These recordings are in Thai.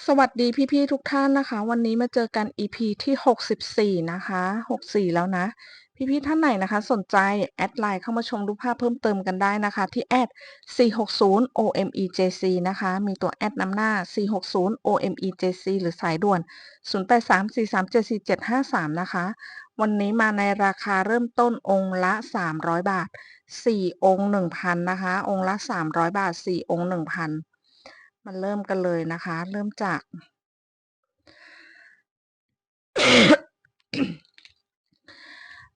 สวัสดีพี่ๆทุกท่านนะคะ วันนี้มาเจอกัน EP ที่ 64 นะคะ 64 แล้วนะ พี่ๆท่านไหนนะคะ สนใจ แอดไลน์เข้ามาชมรูปภาพเพิ่มเติมกันได้นะคะ ที่แอด 460omejc นะคะ มีตัวแอดนำหน้า 460omejc หรือสายด่วน 0834374753 นะคะ วันนี้มาในราคาเริ่มต้นองค์ละ 300 บาท 4 องค์ 1,000 นะคะ องค์ละ 300 บาท 4 องค์ 1,000 มาเริ่มกันเลยนะคะ เริ่มจาก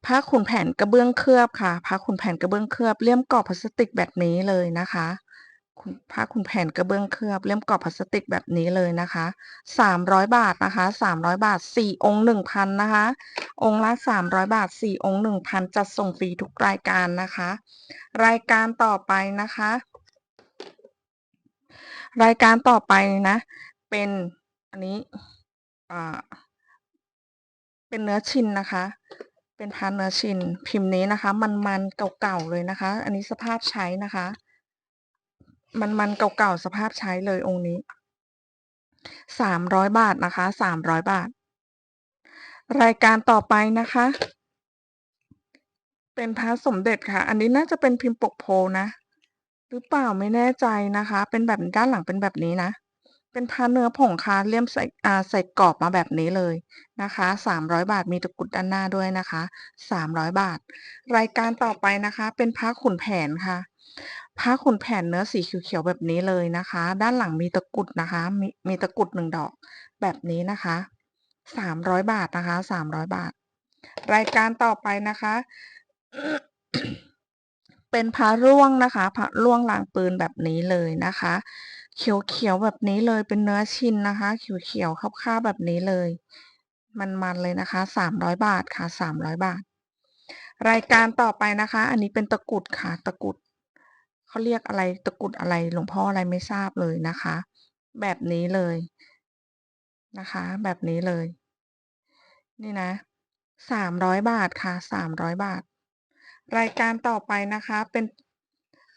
ผ้าขุนแผนกระเบื้องเคลือบค่ะ ผ้าขุนแผนกระเบื้องเคลือบเลี่ยมกรอบพลาสติกแบบนี้เลยนะคะผ้าขุนแผนกระเบื้องเคลือบเลี่ยมกรอบพลาสติกแบบนี้เลยนะคะ300บาทนะคะ300บาท4องค์1,000นนะคะ องค์ละ300บาท4องค์1,000จัดส่งฟรีทุกรายการนะคะ รายการต่อไปนะคะ รายการต่อไปนะ เป็นอันนี้อ่าเป็นเนื้อชิ้นนะคะ เป็นพานเนื้อชิ้นพิมพ์นี้นะคะ มันๆเก่าๆเลยนะคะ อันนี้สภาพใช้นะคะ มันๆเก่าๆสภาพใช้เลยองค์นี้300บาทนะคะ300บาท รายการต่อไปนะคะ เป็นพระสมเด็จค่ะ อันนี้น่าจะเป็นพิมพ์ปกโพนะ หรือเปล่าไม่แน่ใจนะคะ เป็นแบบด้านหลังเป็นแบบนี้นะ เป็นพระเนื้อผงคาเลี่ยมใส่อ่าใส่กรอบมาแบบนี้เลยนะคะ300 บาทมีตะกุดด้านหน้าด้วยนะคะ 300 บาท รายการต่อไปนะคะ เป็นพระขุนแผนค่ะพระขุนแผนเนื้อสีเขียวๆแบบนี้เลยนะคะ ด้านหลังมีตะกุดนะคะ มีมีตะกุดหนึ่งดอกแบบนี้นะคะ300 บาทนะคะ300 บาท รายการต่อไปนะคะ เป็นพระร่วงนะคะพระร่วงลางปืนแบบนี้เลยนะคะ เขียวๆแบบนี้เลยเป็นเนื้อชิ้นนะคะ เขียวๆคร่าวๆแบบนี้เลย มันๆเลยนะคะ 300 บาทค่ะ 300 บาท รายการต่อไปนะคะ อันนี้เป็นตะกุดค่ะตะกุดเขาเรียกอะไรตะกุดอะไรหลวงพ่ออะไรไม่ทราบเลยนะคะ แบบนี้เลยนะคะ แบบนี้เลย นี่นะ 300 บาทค่ะ 300 บาท รายการต่อไปนะคะ เป็น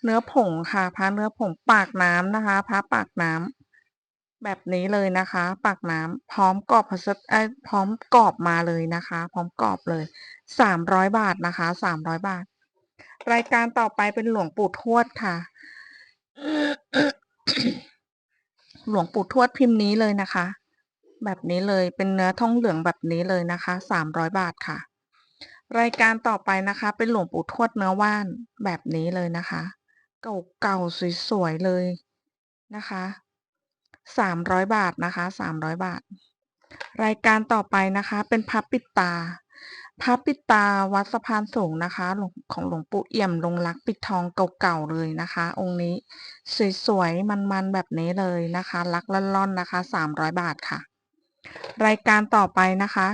เนื้อผงค่ะพระเนื้อผงปากน้ำนะคะพระปากน้ำแบบนี้เลยนะคะ ปากน้ำพร้อมกรอบพลาสเอ๊ยพร้อมกรอบมาเลยนะคะ พร้อมกรอบเลย300บาทนะคะ300บาท รายการต่อไปเป็นหลวงปู่ทวดค่ะ หลวงปู่ทวดพิมพ์นี้เลยนะคะ แบบนี้เลยเป็นเนื้อทองเหลืองแบบนี้เลยนะคะ300บาทค่ะ รายการต่อไปนะคะ เป็นหลวงปู่ทวดเนื้อว่านแบบนี้เลยนะคะ เก่าๆสวยๆเลยนะคะ300บาทนะคะ300บาท รายการต่อไปนะคะ เป็นพระปิดตาพระปิดตาวัดสะพานสูงนะคะ ของหลวงปู่เอี่ยมลงรักปิดทองเก่าๆเลยนะคะ องค์นี้สวยๆมันๆแบบนี้เลยนะคะลักล่อนๆนะคะ300บาทค่ะ รายการต่อไปนะคะ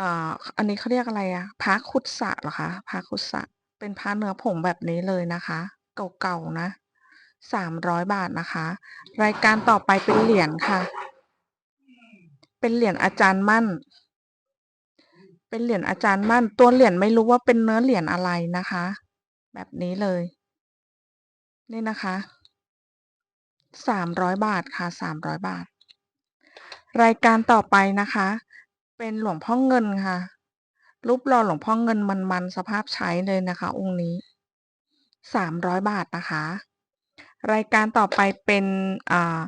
อ่า อันนี้เขาเรียกอะไรอะพระคุดสะเหรอคะ พระคุดสะ เป็นพระเนื้อผงแบบนี้เลยนะคะ เก่าๆนะ300บาทนะคะ รายการต่อไปเป็นเหรียญค่ะ เป็นเหรียญอาจารย์มั่น เป็นเหรียญอาจารย์มั่น ตัวเหรียญไม่รู้ว่าเป็นเนื้อเหรียญอะไรนะคะ แบบนี้เลย นี่นะคะ300บาทค่ะ300บาท รายการต่อไปนะคะ เป็นหลวงพ่อเงินค่ะ รูปหล่อหลวงพ่อเงินมันๆสภาพใช้เลยนะคะ องค์นี้ 300 บาทนะคะ รายการต่อไปเป็นอ่า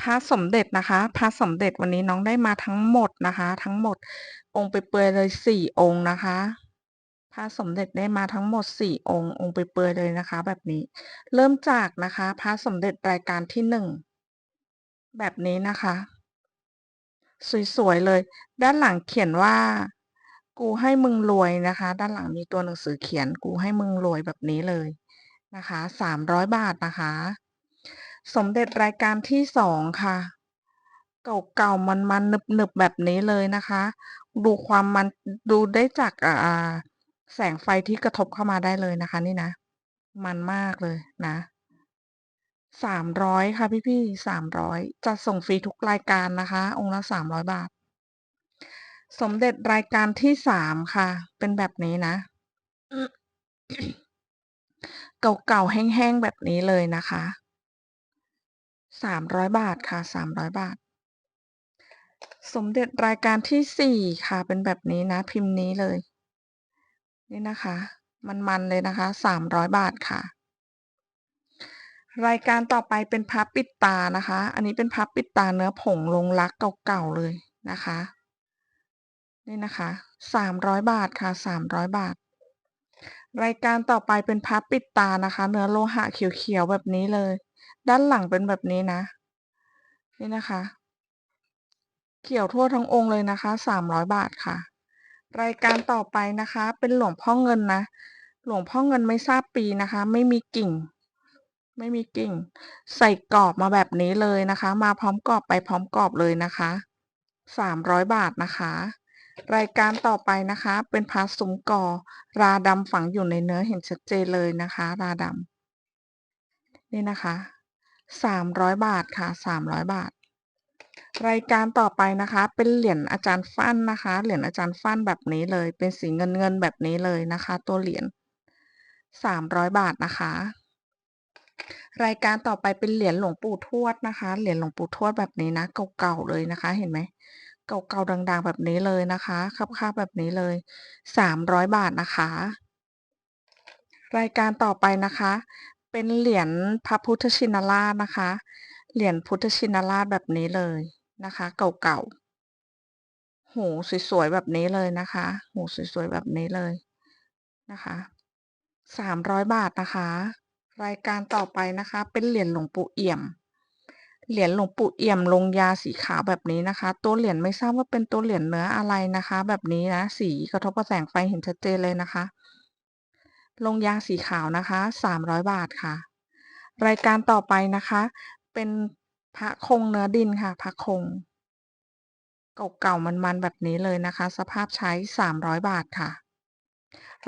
พระสมเด็จนะคะ พระสมเด็จวันนี้น้องได้มาทั้งหมดนะคะ ทั้งหมดองค์เปลือยเลย4องค์นะคะ พระสมเด็จได้มาทั้งหมด4องค์ องค์เปลือยเลยนะคะ แบบนี้ เริ่มจากนะคะ พระสมเด็จรายการที่1แบบนี้นะคะ สวย ๆ เลย ด้านหลังเขียนว่า กูให้มึงรวยนะคะ ด้านหลังมีตัวหนังสือเขียนกูให้มึงรวยแบบนี้เลยนะคะ300บาทนะคะ สมเด็จรายการที่2ค่ะ เก่าๆมันๆหนึบๆแบบนี้เลยนะคะ ดูความมันดูได้จากอ่าแสงไฟที่กระทบเข้ามาได้เลยนะคะ นี่นะ มันมากเลยนะ 300ค่ะพี่ๆ300จัดส่งฟรีทุกรายการนะคะ องค์ละ300บาท สมเด็จรายการที่3ค่ะ เป็นแบบนี้นะ เก่าๆ แห้งๆ แบบนี้เลยนะคะ300บาทค่ะ300บาท สมเด็จรายการที่4ค่ะ เป็นแบบนี้นะ พิมพ์นี้เลย นี่นะคะ มันๆ เลยนะคะ300บาทค่ะ รายการต่อไปเป็นพระปิดตานะคะ อันนี้เป็นพระปิดตาเนื้อผงลงรักเก่าๆเลยนะคะ นี่นะคะ300บาทค่ะ300บาท รายการต่อไปเป็นพระปิดตานะคะ เนื้อโลหะเขียวๆแบบนี้เลย ด้านหลังเป็นแบบนี้นะ นี่นะคะ เขียวทั่วทั้งองค์เลยนะคะ300บาทค่ะ รายการต่อไปนะคะ เป็นหลวงพ่อเงินนะ หลวงพ่อเงินไม่ทราบปีนะคะ ไม่มีกิ่ง ไม่มีกิ่ง ใส่กรอบมาแบบนี้เลยนะคะ มาพร้อมกรอบไปพร้อมกรอบเลยนะคะ300 บาทนะคะ รายการต่อไปนะคะ เป็นพระซุ้มกอราดำฝังอยู่ในเนื้อเห็นชัดเจนเลยนะคะ ราดำนี่นะคะ 300 บาทค่ะ 300 บาท รายการต่อไปนะคะ เป็นเหรียญอาจารย์ฟั่นนะคะ เหรียญอาจารย์ฟั่นแบบนี้เลย เป็นสีเงินๆแบบนี้เลยนะคะ ตัวเหรียญ300 บาทนะคะ รายการต่อไปเป็นเหรียญหลวงปู่ทวดนะคะ เหรียญหลวงปู่ทวดแบบนี้นะ เก่าๆเลยนะคะ เห็นไหม เก่าๆด่างๆ แบบนี้เลยนะคะคาบๆแบบนี้เลย 300 บาทนะคะ รายการต่อไปนะคะ เป็นเหรียญพระพุทธชินราชนะคะ เหรียญพุทธชินราชแบบนี้เลยนะคะ เก่าๆ หูสวยๆแบบนี้เลยนะคะ หูสวยๆแบบนี้เลยนะคะ 300 บาทนะคะ รายการต่อไปนะคะ เป็นเหรียญหลวงปู่เอี่ยม เหรียญหลวงปู่เอี่ยมลงยาสีขาวแบบนี้นะคะ ตัวเหรียญไม่ทราบว่าเป็นตัวเหรียญเนื้ออะไรนะคะ แบบนี้นะ สีกระทบกับแสงไฟเห็นชัดเจนเลยนะคะ ลงยาสีขาวนะคะ300บาทค่ะ รายการต่อไปนะคะ เป็นพระคงเนื้อดินค่ะ พระคง เก่าๆมันๆแบบนี้เลยนะคะ สภาพใช้300บาทค่ะ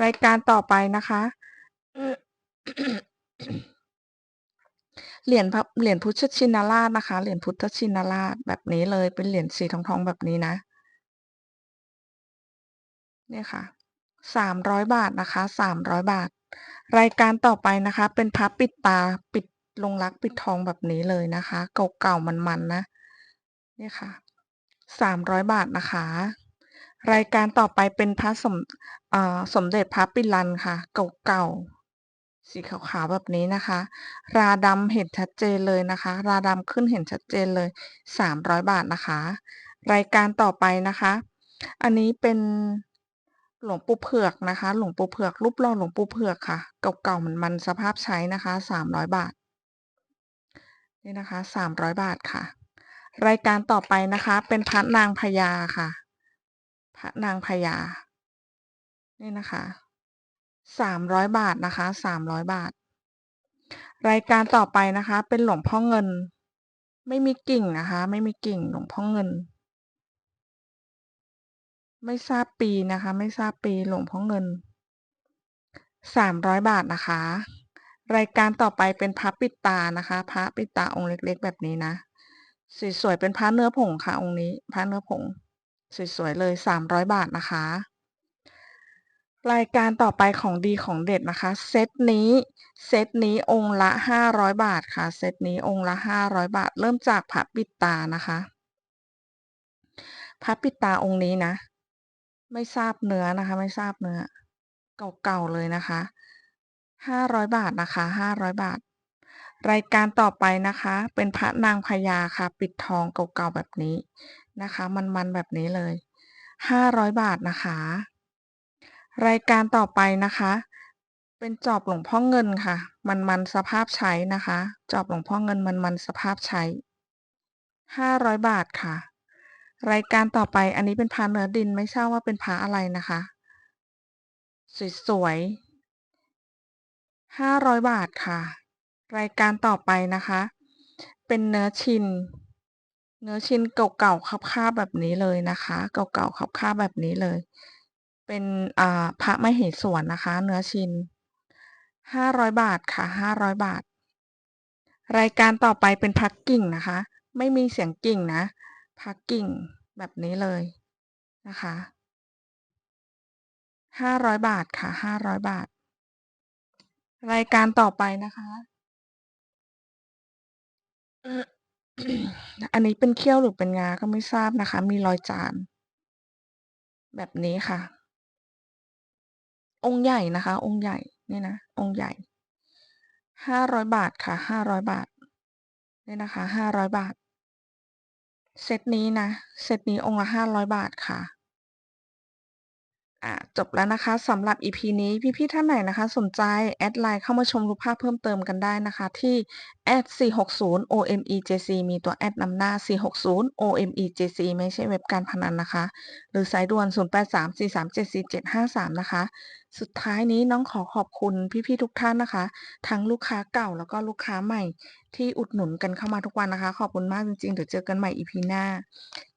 รายการต่อไปนะคะ เหรียญพระเหรียญพุทธชินราชนะคะ เหรียญพุทธชินราชแบบนี้เลย เป็นเหรียญสีทองๆแบบนี้นะ เนี่ยค่ะ300บาทนะคะ300บาท รายการต่อไปนะคะ เป็นพระปิดตาปิดลงรักปิดทองแบบนี้เลยนะคะ เก่าๆมันๆนะเนี่ยค่ะ300บาทนะคะ รายการต่อไปเป็นพระสมอ่าสมเด็จพระปิลันค่ะ เก่าๆ สีขาวๆแบบนี้นะคะ ราดำเห็นชัดเจนเลยนะคะ ราดำขึ้นเห็นชัดเจนเลย 300 บาทนะคะ รายการต่อไปนะคะ อันนี้เป็นหลวงปู่เผือกนะคะ หลวงปู่เผือกรูปหล่อหลวงปู่เผือกค่ะ เก่าๆมันๆสภาพใช้นะคะ 300 บาท นี่นะคะ 300 บาทค่ะ รายการต่อไปนะคะ เป็นพระนางพญาค่ะ พระนางพญานี่นะคะ 300 บาทนะคะ 300 บาท รายการต่อไปนะคะ เป็นหลวงพ่อเงิน ไม่มีกิ่งนะคะ ไม่มีกิ่งหลวงพ่อเงิน ไม่ทราบปีนะคะ ไม่ทราบปีหลวงพ่อเงิน 300 บาทนะคะ รายการต่อไปเป็นพระปิดตานะคะ พระปิดตาองค์เล็กๆ แบบนี้นะสวยๆเป็นพระเนื้อผงค่ะองค์นี้พระเนื้อผงสวยๆเลย 300 บาทนะคะ รายการต่อไปของดีของเด็ดนะคะ เซตนี้เซตนี้องค์ละ 500 บาทค่ะ เซตนี้องค์ละ 500 บาท เริ่มจากพระปิดตานะคะพระปิดตาองค์นี้นะ ไม่ทราบเนื้อนะคะ ไม่ทราบเนื้อ เก่าๆเลยนะคะ 500 บาทนะคะ 500 บาท รายการต่อไปนะคะ เป็นพระนางพญาค่ะ ปิดทองเก่าๆแบบนี้นะคะ มันๆแบบนี้เลย 500 บาทนะคะ รายการต่อไปนะคะ เป็นจอบหลวงพ่อเงินค่ะ มันๆสภาพใช้นะคะ จอบหลวงพ่อเงินมันๆสภาพใช้ 500 บาทค่ะ รายการต่อไปอันนี้เป็นพระเนื้อดินไม่ทราบว่าเป็นพระอะไรนะคะ สวยๆ500 บาทค่ะ รายการต่อไปนะคะ เป็นเนื้อชิน เนื้อชินเก่าๆคาบๆแบบนี้เลยนะคะ เก่าๆคาบๆแบบนี้เลย เป็นพระมเหสวนนะคะ เนื้อชิ้น 500 บาทค่ะ 500 บาท รายการต่อไปเป็นพระกิ่งนะคะ ไม่มีเสียงกิ่งนะพระกิ่งแบบนี้เลยนะคะ 500 บาทค่ะ 500 บาท รายการต่อไปนะคะ อันนี้เป็นเขี้ยวหรือเป็นงาก็ไม่ทราบนะคะ มีรอยจานแบบนี้ค่ะ องค์ใหญ่นะคะ องค์ใหญ่นี่นะ องค์ใหญ่ห้าร้อยบาทค่ะห้าร้อยบาทนี่นะคะห้าร้อยบาท เซตนี้นะ เซตนี้องค์ละ500บาทค่ะ อ่าจบแล้วนะคะสำหรับ EP นี้พี่ๆท่านไหนนะคะ สนใจ แอดไลน์เข้ามาชมรูปภาพเพิ่มเติมกันได้นะคะ ที่ @460omejc มีตัวแอดนำหน้า 460omejc ไม่ใช่เว็บการพนันนะคะ หรือสายด่วน 0834374753 นะคะ สุดท้ายนี้น้องขอขอบคุณพี่ๆทุกท่านนะคะ ทั้งลูกค้าเก่าแล้วก็ลูกค้าใหม่ ที่อุดหนุนกันเข้ามาทุกวันนะคะ ขอบคุณมากจริงๆเดี๋ยวเจอกันใหม่ EP หน้า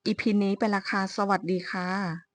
EP นี้ไปแล้วค่ะสวัสดีค่ะ